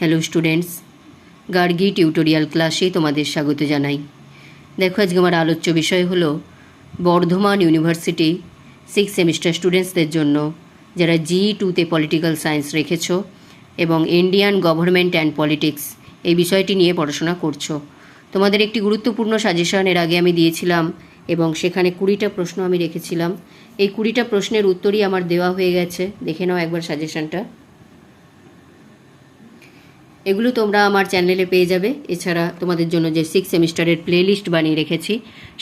Hello students Gargi tutorial ক্লাসে তোমাদের স্বাগত জানাই। দেখো, আজকে আমার আলোচ্য বিষয় হলো বর্ধমান ইউনিভার্সিটি সিক্স সেমিস্টার স্টুডেন্টসদের জন্য, যারা জি টুতে পলিটিক্যাল সায়েন্স রেখেছো এবং ইন্ডিয়ান গভর্নমেন্ট অ্যান্ড পলিটিক্স এই বিষয়টি নিয়ে পড়াশোনা করছ। তোমাদের একটি গুরুত্বপূর্ণ সাজেশন এর আগে আমি দিয়েছিলাম এবং সেখানে কুড়িটা প্রশ্ন আমি রেখেছিলাম। এই কুড়িটা প্রশ্নের উত্তরই আমার দেওয়া হয়ে গেছে। দেখে নাও একবার সাজেশনটা এগুলো তোমরা আমার চ্যানেলে পেয়ে যাবে। এছাড়া তোমাদের জন্য যে সিক্স সেমিস্টারের প্লেলিস্ট বানিয়ে রেখেছি,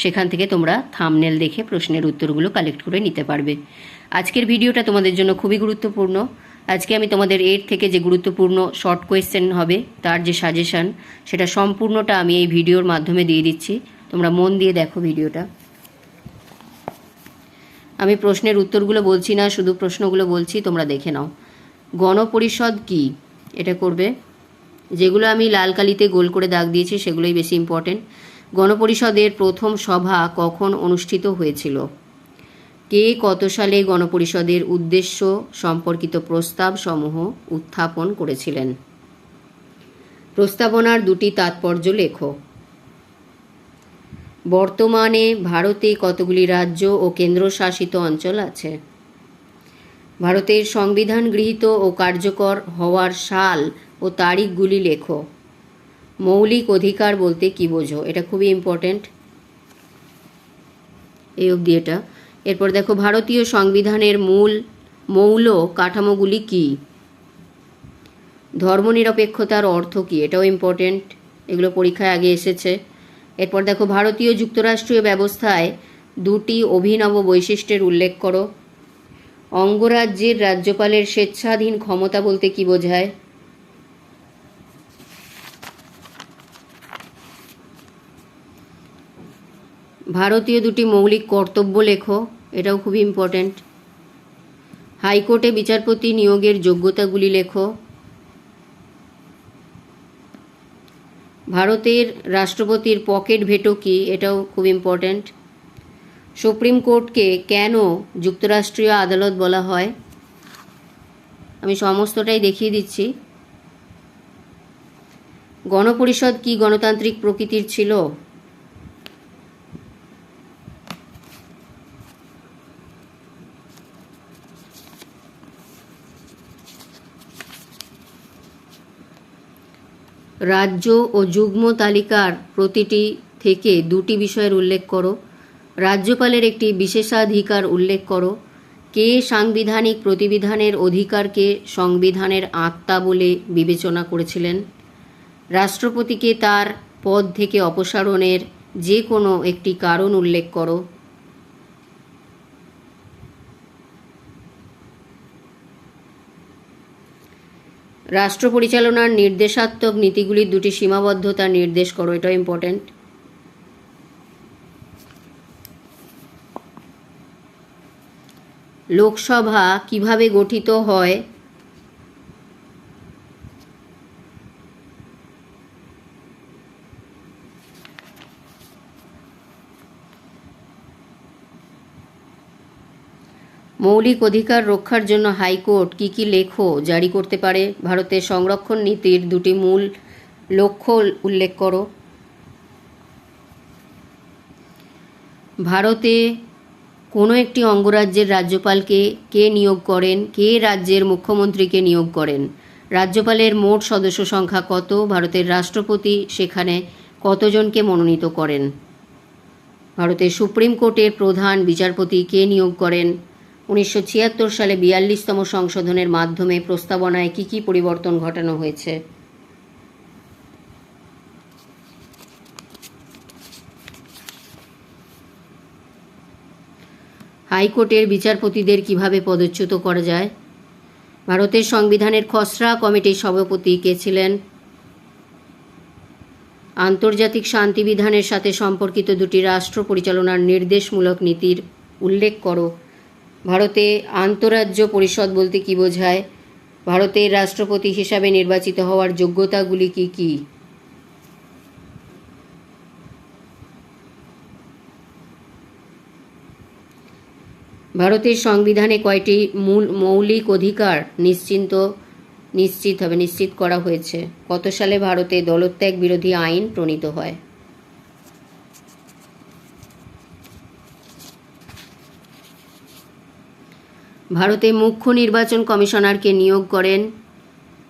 সেখান থেকে তোমরা থামনেল দেখে প্রশ্নের উত্তরগুলো কালেক্ট করে নিতে পারবে। আজকের ভিডিওটা তোমাদের জন্য খুবই গুরুত্বপূর্ণ। আজকে আমি তোমাদের এর থেকে যে গুরুত্বপূর্ণ শর্ট কোয়েশ্চেন হবে, তার যে সাজেশন সেটা সম্পূর্ণটা আমি এই ভিডিওর মাধ্যমে দিয়ে দিচ্ছি। তোমরা মন দিয়ে দেখো ভিডিওটা আমি প্রশ্নের উত্তরগুলো বলছি না, শুধু প্রশ্নগুলো বলছি, তোমরা দেখে নাও। গণপরিষদ কি? এটা করবে যেগুলো আমি লাল কালিতে গোল করে দাগ দিয়েছি, সেগুলোই বেশি ইম্পর্টেন্ট গণপরিষদের প্রথম সভা কখন অনুষ্ঠিত হয়েছিল? কে কত সালে গণপরিষদের উদ্দেশ্য সম্পর্কিত প্রস্তাব সমূহ উত্থাপন করেছিলেন? প্রস্তাবনার দুটি তাৎপর্য লেখো। বর্তমানে ভারতে কতগুলি রাজ্য ও কেন্দ্রশাসিত অঞ্চল আছে? ভারতের সংবিধান গৃহীত ও কার্যকর হওয়ার সাল ও তারিখগুলি লেখো। মৌলিক অধিকার বলতে কি বোঝো? এটা খুবই ইম্পর্ট্যান্ট এই অবধি এটা। এরপর দেখো, ভারতীয় সংবিধানের মূল মৌল কাঠামোগুলি কি? ধর্মনিরপেক্ষতার অর্থ কি? এটাও ইম্পর্ট্যান্ট এগুলো পরীক্ষায় আগে এসেছে। এরপর দেখো, ভারতীয় যুক্তরাষ্ট্রীয় ব্যবস্থায় দুটি অভিনব বৈশিষ্ট্যের উল্লেখ করো। অঙ্গরাজ্যের রাজ্যপালের স্বেচ্ছাধীন ক্ষমতা বলতে কি বোঝায়? ভারতীয় দুটি মৌলিক কর্তব্য লেখো, এটাও খুবই ইম্পর্ট্যান্ট হাইকোর্টে বিচারপতি নিয়োগের যোগ্যতাগুলি লেখো। ভারতের রাষ্ট্রপতির পকেট ভেটো কি, এটাও খুব ইম্পর্ট্যান্ট সুপ্রিম কোর্টকে কেন যুক্তরাষ্ট্রীয় আদালত বলা হয়? আমি সমস্তটাই দেখিয়ে দিচ্ছি। গণপরিষদ কি গণতান্ত্রিক প্রকৃতির ছিল? রাজ্য ও যুগ্ম তালিকার প্রতিটি থেকে দুটি বিষয়ের উল্লেখ করো। রাজ্যপালের একটি বিশেষাধিকার উল্লেখ করো। কে সাংবিধানিক প্রতিবিধানের অধিকারকে সংবিধানের আত্মা বলে বিবেচনা করেছিলেন? রাষ্ট্রপতিকে তার পদ থেকে অপসারণের যে কোনো একটি কারণ উল্লেখ করো। রাষ্ট্র পরিচালনার নির্দেশাত্মক নীতিগুলির দুটি সীমাবদ্ধতা নির্দেশ করো এটা ইম্পর্ট্যান্ট লোকসভা কীভাবে গঠিত হয়? মৌলিক অধিকার রক্ষার জন্য হাইকোর্ট কি কি লেখো জারি করতে পারে? ভারতের সংরক্ষণ নীতির দুটি মূল লক্ষ্য উল্লেখ করো। ভারতে কোনো একটি অঙ্গরাজ্যের রাজ্যপালকে কে নিয়োগ করেন? কে রাজ্যের মুখ্যমন্ত্রীকে নিয়োগ করেন? রাজ্যপালের মোট সদস্য সংখ্যা কত? ভারতের রাষ্ট্রপতি সেখানে কতজনকে মনোনীত করেন? ভারতের সুপ্রিম কোর্টের প্রধান বিচারপতি কে নিয়োগ করেন? উনিশশো ছিয়াত্তর সালে বিয়াল্লিশতম সংশোধনের মাধ্যমে প্রস্তাবনায় কী কী পরিবর্তন ঘটানো হয়েছে? হাইকোর্টের বিচারপতিদের কীভাবে পদচ্যুত করা যায়? ভারতের সংবিধানের খসড়া কমিটির সভাপতি কে ছিলেন? আন্তর্জাতিক শান্তিবিধানের সাথে সম্পর্কিত দুটি রাষ্ট্র পরিচালনার নির্দেশমূলক নীতির উল্লেখ করো। ভারতে আন্তরাজ্য পরিষদ বলতে কি বোঝায়? ভারতের রাষ্ট্রপতি হিসাবে নির্বাচিত হওয়ার যোগ্যতাগুলি কি কি? ভারতের সংবিধানে কয়টি মূল মৌলিক অধিকার নিশ্চিন্ত, নিশ্চিত হবে, নিশ্চিত করা হয়েছে? কত সালে ভারতে দলত্যাগ বিরোধী আইন প্রণীত হয়? ভারতে মুখ্য নির্বাচন কমিশনারকে নিয়োগ করেন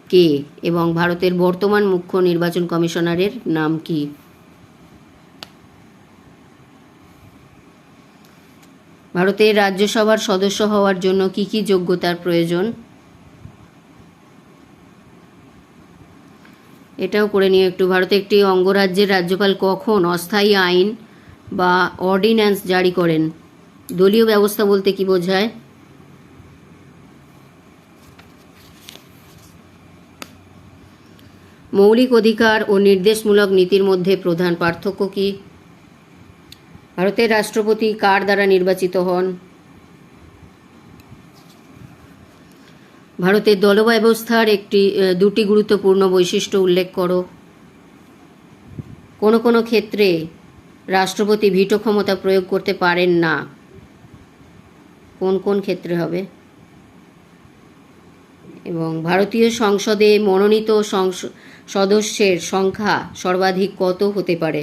কে এবং ভারতের বর্তমান মুখ্য নির্বাচন কমিশনারের নাম কি? ভারতের রাজ্যসভার সদস্য হওয়ার জন্য কি কি যোগ্যতার প্রয়োজন? এটাও করে নিয়ে একটু। ভারতে একটি অঙ্গরাজ্যের রাজ্যপাল কখন অস্থায়ী আইন বা অর্ডিন্যান্স জারি করেন? দলীয় ব্যবস্থা বলতে কি বোঝায়? মৌলিক অধিকার ও নির্দেশমূলক নীতির মধ্যে প্রধান পার্থক্য কি? ভারতের রাষ্ট্রপতি কার দ্বারা নির্বাচিত হন? ভারতের দলব্যবস্থার একটি দুটি গুরুত্বপূর্ণ বৈশিষ্ট্য উল্লেখ করো। কোনো কোনো ক্ষেত্রে রাষ্ট্রপতি ভিটো ক্ষমতা প্রয়োগ করতে পারেন না। কোন কোন ক্ষেত্রে হবে? এবং ভারতীয় সংসদে মনোনীত সংস- সদস্যের সংখ্যা সর্বাধিক কত হতে পারে?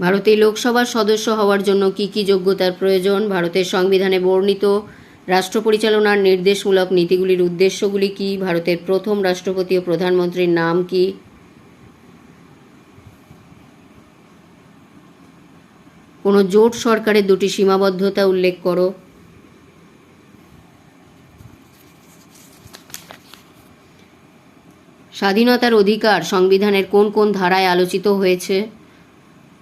ভারতে লোকসভার সদস্য হওয়ার জন্য কি কি যোগ্যতার প্রয়োজন? ভারতের সংবিধানে বর্ণিত রাষ্ট্র পরিচালনার নির্দেশমূলক নীতিগুলির উদ্দেশ্যগুলি কি? ভারতের প্রথম রাষ্ট্রপতি ও প্রধানমন্ত্রীর নাম কি? কোনো জোট সরকারের দুটি সীমাবদ্ধতা উল্লেখ করো। স্বাধীনতার অধিকার সংবিধানের কোন কোন ধারায় আলোচিত হয়েছে?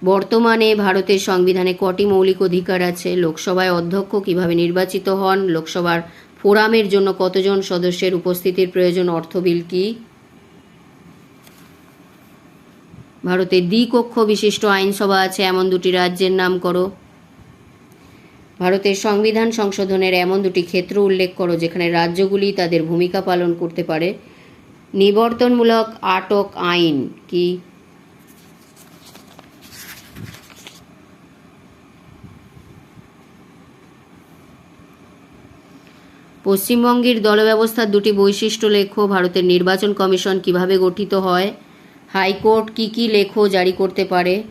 বর্তমানে ভারতের সংবিধানে কটি মৌলিক অধিকার আছে? লোকসভায় অধ্যক্ষ কীভাবে নির্বাচিত হন? লোকসভার ফোরামের জন্য কতজন সদস্যের উপস্থিতির প্রয়োজন? অর্থ বিল কি? ভারতের দ্বিকক্ষ বিশিষ্ট আইনসভা আছে, এমন দুটি রাজ্যের নাম করো। ভারতের সংবিধান সংশোধনের এমন দুটি ক্ষেত্র উল্লেখ করো, যেখানে রাজ্যগুলি তাদের ভূমিকা পালন করতে পারে। নিবর্তনমূলক আটক আইন কি? পশ্চিমবঙ্গের দলব্যবস্থার দুটি বৈশিষ্ট্য লেখো। ভারতের নির্বাচন কমিশন কীভাবে গঠিত হয়? হাইকোর্ট কি কি লেখো জারি করতে পারে?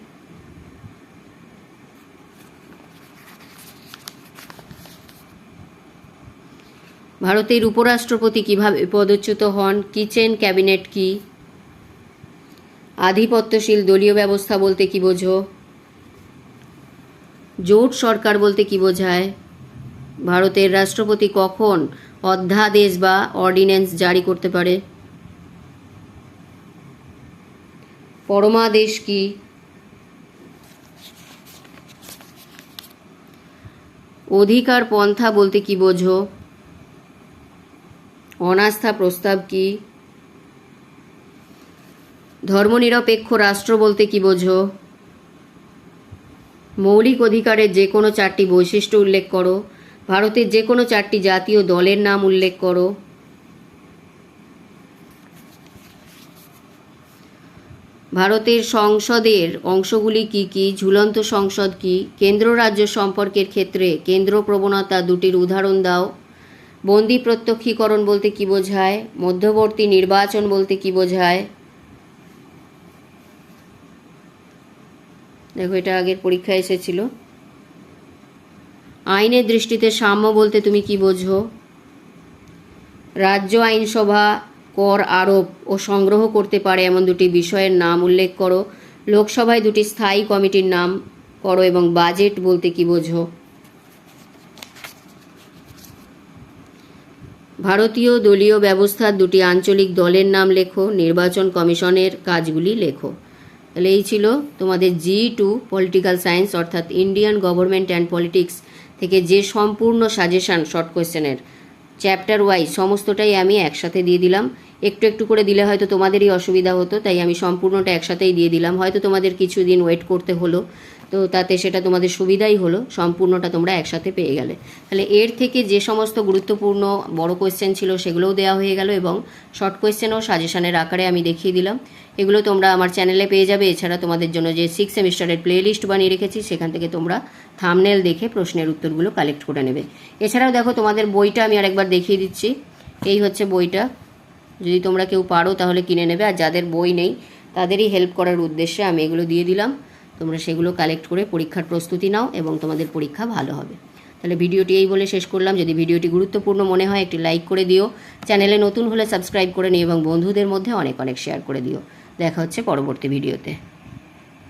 ভারতের উপরাষ্ট্রপতি কীভাবে পদচ্যুত হন? কিচেন ক্যাবিনেট কি? আধিপত্যশীল দলীয় ব্যবস্থা বলতে কি বোঝো? জোট সরকার বলতে কি বোঝায়? ভারতের রাষ্ট্রপতি কখন অধ্যাদেশ বা অর্ডিন্যান্স জারি করতে পারে? পরমাদেশ কি? অধিকার পন্থা বলতে কি বোঝো? অনাস্থা প্রস্তাব কি? ধর্মনিরপেক্ষ রাষ্ট্র বলতে কি বোঝো? মৌলিক অধিকারের যে কোনো চারটি বৈশিষ্ট্য উল্লেখ করো। ভারতের যে কোনো চারটি জাতীয় দলের নাম উল্লেখ করো। ভারতের সংসদের অংশগুলি কি কি? ঝুলন্ত সংসদ কি? কেন্দ্র রাজ্য সম্পর্কের ক্ষেত্রে কেন্দ্র প্রবণতা দুটির উদাহরণ দাও। বন্দি প্রত্যক্ষীকরণ বলতে কি বোঝায়? মধ্যবর্তী নির্বাচন বলতে কি বোঝায়? দেখো, এটা আগের পরীক্ষায় এসেছিল। আইনের দৃষ্টিতে সাম্য বলতে তুমি কি বোঝো? রাজ্য আইনসভা কর আরোপ ও সংগ্রহ করতে পারে এমন দুটি বিষয়ের নাম উল্লেখ করো। লোকসভায় দুটি স্থায়ী কমিটির নাম করো এবং বাজেট বলতে কি বোঝো? ভারতীয় দলীয় ব্যবস্থার দুটি আঞ্চলিক দলের নাম লেখো, নির্বাচন কমিশনের কাজগুলি লেখো। তাহলে এই ছিল তোমাদের জি টু পলিটিক্যাল সায়েন্স অর্থাৎ ইন্ডিয়ান গভর্নমেন্ট অ্যান্ড পলিটিক্স থেকে যে সম্পূর্ণ সাজেশান শর্ট কোয়েশ্চেনের চ্যাপ্টার ওয়াইজ সমস্তটাই আমি একসাথে দিয়ে দিলাম। একটু একটু করে দিলে হয়তো তোমাদেরই অসুবিধা হতো, তাই আমি সম্পূর্ণটা একসাথেই দিয়ে দিলাম। হয়তো তোমাদের কিছুদিন ওয়েট করতে হলো, তো তাতে সেটা তোমাদের সুবিধাই হলো, সম্পূর্ণটা তোমরা একসাথে পেয়ে গেলে। তাহলে এর থেকে যে সমস্ত গুরুত্বপূর্ণ বড় কোয়েশ্চেন ছিল সেগুলোও দেওয়া হয়ে গেল এবং শর্ট কোয়েশ্চেনও সাজেশনের আকারে আমি দেখিয়ে দিলাম। এগুলো তোমরা আমার চ্যানেলে পেয়ে যাবে, এছাড়া তোমাদের জন্য যে সিক্স সেমিস্টারের প্লে লিস্ট বানিয়ে রেখেছি, সেখান থেকে তোমরা থামনেল দেখে প্রশ্নের উত্তরগুলো কালেক্ট করে নেবে। এছাড়াও দেখো তোমাদের বইটা আমি আরেকবার দেখিয়ে দিচ্ছি। এই হচ্ছে বইটা। যদি তোমরা কেউ পারো তাহলে কিনে নেবে, আর যাদের বই নেই তাদেরই হেল্প করার উদ্দেশ্যে আমি এগুলো দিয়ে দিলাম। তোমরা সেগুলো কালেক্ট করে পরীক্ষার প্রস্তুতি নাও এবং তোমাদের পরীক্ষা ভালো হবে। তাহলে ভিডিওটি এই বলে শেষ করলাম। যদি ভিডিওটি গুরুত্বপূর্ণ মনে হয়, একটি লাইক করে দিও। চ্যানেলে নতুন হলে সাবস্ক্রাইব করে নিও এবং বন্ধুদের মধ্যে অনেক অনেক শেয়ার করে দিও। দেখা হচ্ছে পরবর্তী ভিডিওতে